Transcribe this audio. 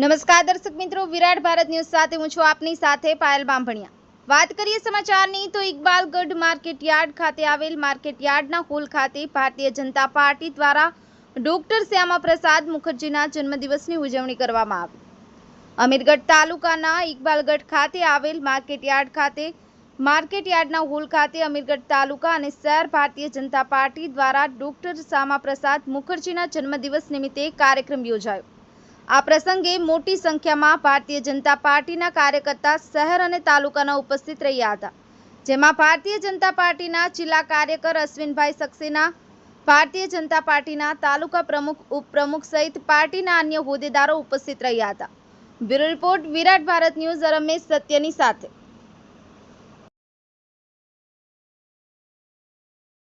નમસ્કાર દર્શક મિત્રો, વિરાટ ભારત ન્યૂઝ સાથે હું છું આપની સાથે પાયલ બાંભણિયા વાત કરીએ સમાચારની તો ઇકબાલગઢ માર્કેટ યાર્ડ ખાતે આવેલ માર્કેટ યાર્ડના હોલ ખાતે ભારતીય જનતા પાર્ટી દ્વારા ડોક્ટર શ્યામા પ્રસાદ મુખર્જીના જન્મદિવસની ઉજવણી કરવામાં આવી. અમીરગઢ તાલુકાના ઇકબાલગઢ ખાતે આવેલ માર્કેટ યાર્ડ ખાતે, માર્કેટ યાર્ડના હોલ ખાતે અમીરગઢ તાલુકા અને શહેર ભારતીય જનતા પાર્ટી દ્વારા ડોક્ટર શ્યામા પ્રસાદ મુખર્જીના જન્મદિવસ નિમિત્તે કાર્યક્રમ યોજાયો. આ પ્રસંગે મોટી સંખ્યામાં ભારતીય જનતા પાર્ટીના કાર્યકર્તા શહેર અને તાલુકાના ઉપસ્થિત રહ્યા હતા. જેમાં ભારતીય જનતા પાર્ટીના જિલ્લા કાર્યકર અશ્વિનભાઈ સક્સેના, ભારતીય જનતા પાર્ટીના તાલુકા પ્રમુખ, ઉપપ્રમુખ સહિત પાર્ટીના અન્ય હોદ્દેદારો ઉપસ્થિત રહ્યા હતા. Bureau report Virat Bharat news Ramesh સત્યની સાથે.